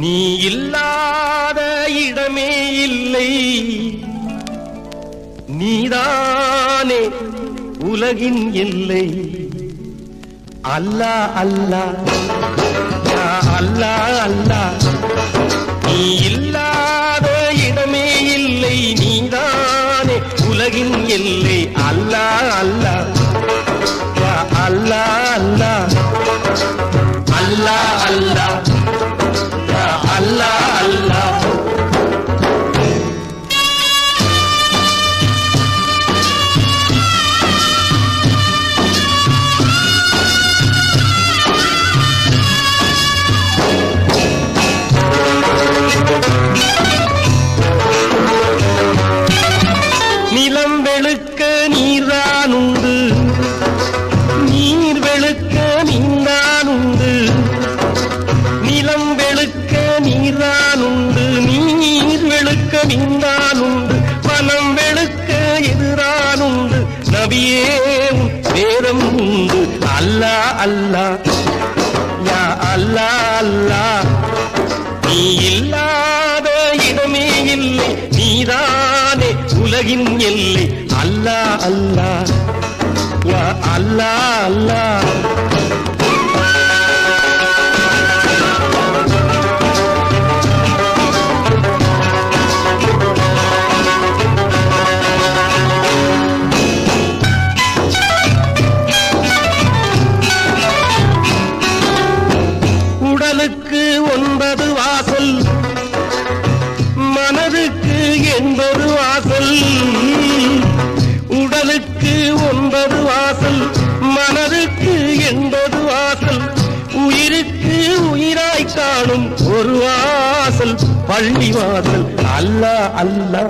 நீ இல்லாத இடமே இல்லை. நீதானே உலகின் இல்லை அல்லா அல்லா. அல்லா அல்லா. நீ இல்லாத இடமே இல்லை. நீதானே உலகின் இல்லை அல்லா அல்லா. அல்லா அல்லா. அல்லா அல்லா. அல்லா அல்லா யா அல்லா அல்லா நீ இல்லாத இடமே இல்லை நீதானே உலகின் எல்லை. அல்லா அல்லா யா அல்லா அல்லா என்பது வாசல். மனதுக்கு என்பது வாசல். உடலுக்கு ஒன்பது வாசல். மனதுக்கு என்பது வாசல். உயிருக்கு உயிராய் காணும் ஒரு வாசல். பள்ளி வாசல். அல்ல அல்லா.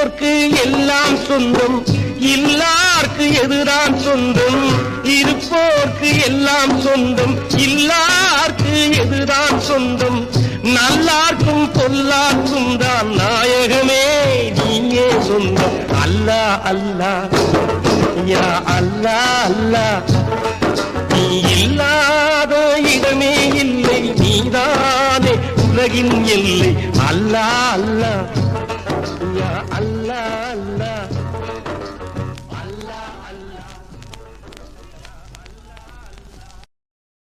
இருப்போர்க்கு எல்லாம் சொந்தம் இல்லார்க்கு எதுதான் சொந்தம்? இருப்போர்க்கு எல்லாம் சொந்தம் இல்லார்க்கு எதுதான் சொந்தம்? நல்லார்க்கும் பொல்லார்க்கும் தான் நாயகமே நீயே சொந்தம். அல்லா அல்லா யா அல்லா அல்லா. நீ இல்லாத இடமே இல்லை நீதானே உலகின் எல்லை. அல்லா அல்லா யா அல்லா.